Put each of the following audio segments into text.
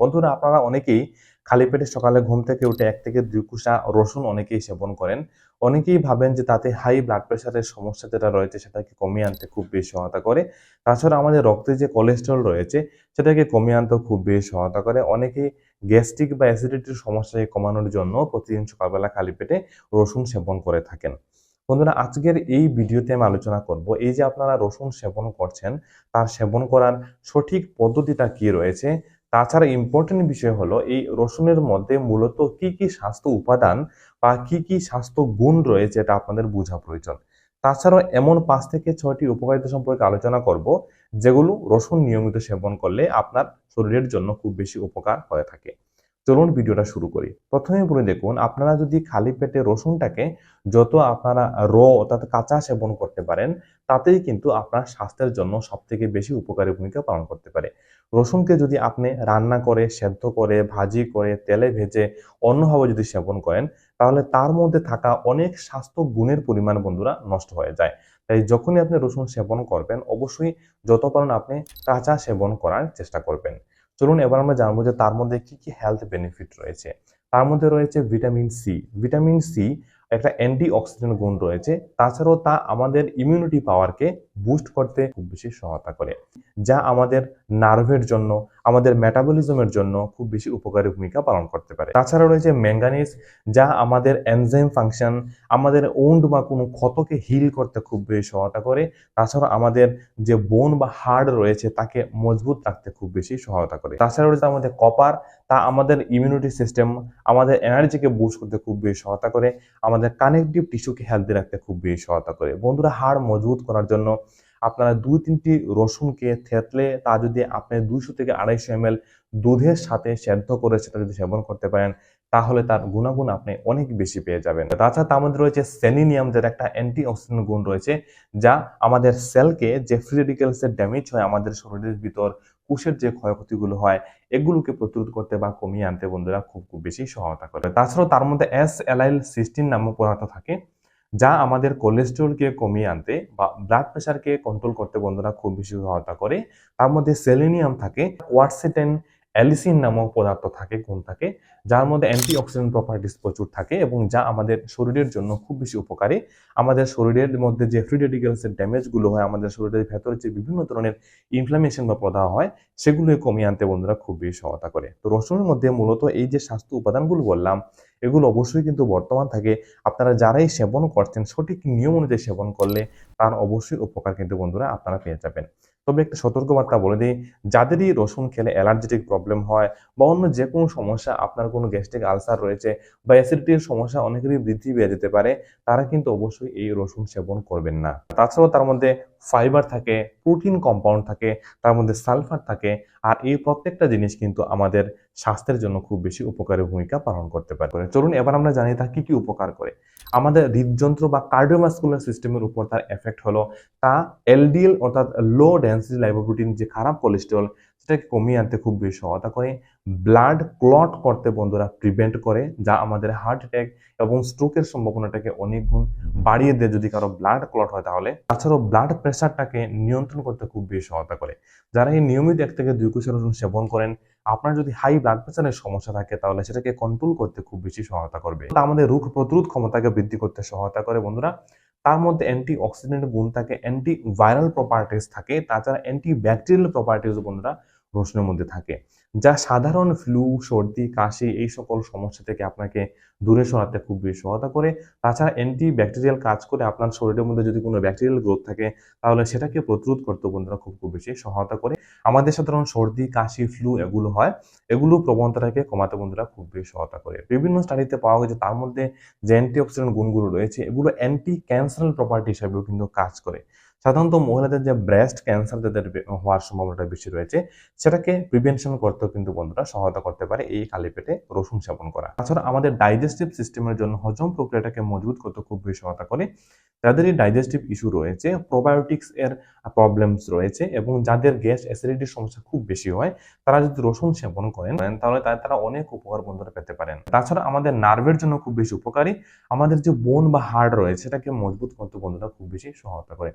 বন্ধুরা, আপনারা অনেকেই খালি পেটে সকালে ঘুম থেকে উঠে এক থেকে দুই কুসা রসুন অনেকেই সেবন করেন। অনেকেই ভাবেন যে তাতে হাই ব্লাড প্রেশারের সমস্যা যেটা রয়েছে, সেটাকে কমিয়ে আনতে খুব বেশি সহায়তা করে। তাছাড়া আমাদের রক্তে যে কোলেস্ট্রল রয়েছে, সেটাকে কমিয়ে আনতেও খুব বেশি সহায়তা করে। অনেকেই গ্যাস্ট্রিক বা অ্যাসিডিটির সমস্যাকে কমানোর জন্য প্রতিদিন সকালবেলা খালি পেটে রসুন সেবন করে থাকেন। বন্ধুরা, আজকের এই ভিডিওতে আমি আলোচনা করব, এই যে আপনারা রসুন সেবন করছেন, তার সেবন করার সঠিক পদ্ধতিটা কি রয়েছে তাছাড়া ইম্পর্টেন্ট বিষয় হলো এই রসুনের মধ্যে মূলত কি কি স্বাস্থ্য উপাদান বা কি কি স্বাস্থ্য গুণ রয়েছে এটা আপনাদের বোঝা প্রয়োজন। তাছাড়াও এমন পাঁচ থেকে ছয়টি উপকারিতা সম্পর্কে আলোচনা করব, যেগুলো রসুন নিয়মিত সেবন করলে আপনার শরীরের জন্য খুব বেশি উপকার হয়ে থাকে। চলুন ভিডিওটা শুরু করি। প্রথমে বলে দেখুন, আপনারা যদি খালি পেটে রসুনটাকে যত আপনারা র, অর্থাৎ কাঁচা সেবন করতে পারেন, তাতেই কিন্তু আপনার স্বাস্থ্যের জন্য সব থেকে বেশি উপকারী ভূমিকা পালন করতে পারে। রসুনকে যদি আপনি রান্না করে, সেদ্ধ করে, ভাজি করে, তেলে ভেজে অন্যভাবে যদি সেবন করেন, তাহলে তার মধ্যে থাকা অনেক স্বাস্থ্য গুণের পরিমাণ বন্ধুরা নষ্ট হয়ে যায়। তাই যখনই আপনি রসুন সেবন করবেন, অবশ্যই যত পারেন আপনি কাঁচা সেবন করার চেষ্টা করবেন। চলুন এবার আমরা জানব যে তার মধ্যে কি কি হেলথ বেনিফিট রয়েছে। তার মধ্যে রয়েছে ভিটামিন সি ভিটামিন সি একটা অ্যান্টি অক্সিডেন্ট গুণ রয়েছে। তাছাড়াও তা আমাদের ইমিউনিটি পাওয়ারকে বুস্ট করতে খুব বেশি সহায়তা করে, যা আমাদের নার্ভের জন্য, আমাদের মেটাবলিজমের জন্য খুব বেশি উপকারী ভূমিকা পালন করতে পারে। তাছাড়া রয়েছে ম্যাঙ্গানিজ যা আমাদের এনজাইম ফাংশন আমাদের ওন্ড বা কোনো ক্ষতকে হিল করতে খুব বেশি সহায়তা করে। তাছাড়া আমাদের যে বোন বা হাড় রয়েছে, তাকে মজবুত রাখতে খুব বেশি সহায়তা করে। তাছাড়া রয়েছে আমাদের কপার তা আমাদের ইমিউনিটি সিস্টেম আমাদের এনার্জিকে বুস্ট করতে খুব বেশি সহায়তা করে, আমাদের কানেকটিভ টিস্যুকে হেলদি রাখতে খুব বেশি সহায়তা করে। বন্ধুরা হাড় মজবুত করার জন্য আপনারা দুই তিনটি রসুনকে থেতলে তা যদি আপনি দুইশো থেকে আড়াইশো এম দুধের সাথে সেদ্ধ করে সেটা যদি সেবন করতে পারেন, তাহলে তার গুণাগুণ আপনি অনেক বেশি পেয়ে যাবেন। তাছাড়া তার মধ্যে রয়েছে সেনিনিয়াম যেটা একটা অ্যান্টি অক্সিডেন্ট গুণ রয়েছে, যা আমাদের সেলকে যে ফ্রি ড্যামেজ হয় আমাদের শরীরের ভিতর, কোষের যে ক্ষয়ক্ষতিগুলো হয়, এগুলোকে প্রতিরোধ করতে বা কমিয়ে আনতে বন্ধুরা খুব খুব বেশি সহায়তা করে। তাছাড়াও তার মধ্যে এস এলাইল সিস্টিন নামক পদার্থ থাকে যা আমাদের কোলেস্ট্রলকে কমিয়ে আনতে বা ব্লাড প্রেশারকে কন্ট্রোল করতে বন্ধুরা খুব বেশি সহায়তা করে। তার মধ্যে সেলেনিয়াম থাকে কোয়ারসেটেন অ্যালিসিন নামক পদার্থ থাকে, গুণ থাকে, যার মধ্যে অ্যান্টি অক্সিডেন্ট প্রপার্টিস প্রচুর থাকে এবং যা আমাদের শরীরের জন্য খুব বেশি উপকারী। আমাদের শরীরের মধ্যে যে ফ্রি ড্যামেজগুলো হয়, আমাদের শরীরের ভেতরে যে বিভিন্ন ধরনের ইনফ্লামেশন বা প্রদাহ হয় সেগুলো কমিয়ে আনতে বন্ধুরা খুব বেশি সহায়তা করে। তো রসুনের মধ্যে মূলত এই যে স্বাস্থ্য উপাদানগুলো বললাম, এগুলো অবশ্যই কিন্তু বর্তমান থাকে। আপনারা যারাই সেবন করছেন, সঠিক নিয়ম অনুযায়ী সেবন করলে তার অবশ্যই উপকার কিন্তু বন্ধুরা আপনারা পেয়ে যাবেন। তবে একটা সতর্কবার্তা বলে দিই, যাদেরই রসুন খেলে অ্যালার্জেটিক প্রবলেম হয় বা অন্য যে কোনো সমস্যা, আপনার কোনো গ্যাস্ট্রিক আলসার রয়েছে বা অ্যাসিডিটির সমস্যা অনেকেরই বৃদ্ধি পেয়ে যেতে পারে, তারা কিন্তু অবশ্যই এই রসুন সেবন করবেন না। তাছাড়াও তার মধ্যে ফাইবার থাকে, প্রোটিন কম্পাউন্ড থাকে, তার মধ্যে সালফার থাকে, আর এই প্রত্যেকটা জিনিস কিন্তু আমাদের স্বাস্থ্যের জন্য খুব বেশি উপকারী ভূমিকা পালন করতে পারে। চলুন এবার আমরা জানি তা কি কি উপকার করে। আমাদের হৃদযন্ত্র বা কার্ডিওমাস্কুলার সিস্টেমের উপর তার এফেক্ট হলো তা এলডিএল অর্থাৎ লো ডেন্সিটি লাইভোপ্রোটিন যে খারাপ কোলেস্ট্রল সেটাকে কমিয়ে আনতে খুব বেশি সহায়তা করে ব্লাড ক্লট করতে বন্ধুরা প্রিভেন্ট করে, যা আমাদের হার্ট অ্যাটাক এবং স্ট্রোকের সম্ভাবনাটাকে অনেক গুণ বাড়িয়ে দেয় যদি কারও ব্লাড ক্লট হয় তাহলে। তাছাড়াও ব্লাড প্রেশারটাকে নিয়ন্ত্রণ করতে খুব বেশি সহায়তা করে। যারা এই নিয়মিত এক থেকে দুই কুশি রসুন সেবন করেন, আপনার যদি হাই ব্লাড প্রেশারের সমস্যা থাকে তাহলে সেটাকে কন্ট্রোল করতে খুব বেশি সহায়তা করবে। তা আমাদের রোগ প্রতিরোধ ক্ষমতাকে বৃদ্ধি করতে সহায়তা করে বন্ধুরা। তার মধ্যে অ্যান্টি অক্সিডেন্ট গুণ থাকে অ্যান্টি ভাইরাল প্রপার্টিস থাকে, তাছাড়া অ্যান্টি ব্যাকটেরিয়াল প্রপার্টিস বন্ধুরা রসুনের মধ্যে থাকে। যা সাধারণ ফ্লু সর্দি, কাশি এই সকল সমস্যা থেকে আপনাকে দূরে সরাতে খুব বেশি সহায়তা করে। তাছাড়া অ্যান্টি ব্যাকটেরিয়াল কাজ করে আপনার শরীরের মধ্যে যদি কোনো ব্যাকটেরিয়াল গ্রোথ থাকে, তাহলে সেটাকে প্রতিরোধ করতে বন্ধুরা খুব খুব বেশি সহায়তা করে। আমাদের সাধারণ সর্দি, কাশি ফ্লু এগুলো হয়, এগুলো প্রবণতাটাকে কমাতে বন্ধুরা খুব বেশি সহায়তা করে। বিভিন্ন স্টাডিতে পাওয়া গেছে, তার মধ্যে যে অ্যান্টি অক্সিডেন্ট গুণগুলো রয়েছে, এগুলো অ্যান্টি ক্যান্সারাল প্রপার্টি হিসাবেও কিন্তু কাজ করে। সাধারণত মহিলাদের যে ব্রেস্ট ক্যান্সার যাদের হওয়ার সম্ভাবনাটা বেশি রয়েছে, সেটাকে প্রিভেনশন করতেও কিন্তু বন্ধুরা সহায়তা করতে পারে এই কালি পেটে রসুন সেবন করা। তাছাড়া আমাদের ডাইজেস্টিভ সিস্টেমের জন্য হজম প্রক্রিয়াটাকে মজবুত করতে খুব বেশি সহায়তা করে। যাদের ডাইজেস্টিভ ইস্যু রয়েছে প্রোবায়োটিক্স এর প্রবলেমস রয়েছে এবং যাদের গ্যাস অ্যাসিডিটির সমস্যা খুব বেশি হয়, তারা যদি রসুন সেবন করেন, তাহলে তারা অনেক উপকার বন্ধুরা পেতে পারেন। তাছাড়া আমাদের নার্ভের জন্য খুব বেশি উপকারী। আমাদের যে বোন বা হাড় রয়েছে, সেটাকে মজবুত করতে বন্ধুরা খুব বেশি সহায়তা করে।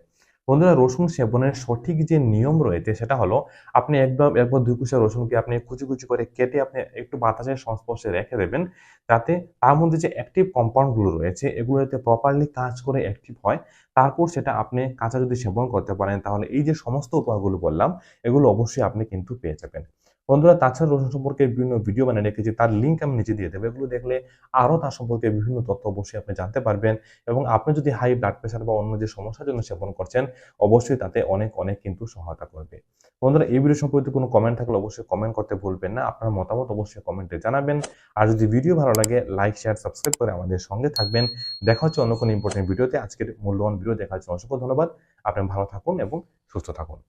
বন্ধুরা রসুন সেবনের সঠিক যে নিয়ম রয়েছে সেটা হলো আপনি একদম একবার দুই কুচা রসুনকে আপনি কুচি কুচি করে কেটে আপনি একটু বাতাসের সংস্পর্শে রেখে দেবেন। তাতে তার মধ্যে যে অ্যাক্টিভ কম্পাউন্ডগুলো রয়েছে এগুলো যাতে প্রপারলি কাজ করে অ্যাক্টিভ হয়। তারপর সেটা আপনি কাঁচা যদি সেবন করতে পারেন, তাহলে এই যে সমস্ত উপায়গুলো বললাম, এগুলো অবশ্যই আপনি কিন্তু পেয়ে যাবেন। বন্ধুরা, তাছাড়া রসুন সম্পর্কে বিভিন্ন ভিডিও বানিয়ে রেখেছি, তার লিঙ্ক আমি নিচে দিয়ে দেবো। এগুলো দেখলে আরও তার সম্পর্কে বিভিন্ন তথ্য অবশ্যই আপনি জানতে পারবেন এবং আপনি যদি হাই ব্লাড প্রেশার বা অন্য যে সমস্যার জন্য সেবন করছেন, অবশ্যই তাতে অনেক অনেক কিন্তু সহায়তা করবে। বন্ধুরা, এই ভিডিও সম্পর্কে কোনো কমেন্ট থাকলে অবশ্যই কমেন্ট করতে ভুলবেন না। আপনার মতামত অবশ্যই কমেন্টে জানাবেন। আর যদি ভিডিও ভালো লাগে লাইক শেয়ার সাবস্ক্রাইব করে আমাদের সঙ্গে থাকবেন। দেখা হচ্ছে অন্য কোনো ইম্পর্টেন্ট ভিডিওতে আজকের মূল্যবান ভিডিও দেখার জন্য অসংখ্য ধন্যবাদ। আপনি ভালো থাকুন এবং সুস্থ থাকুন।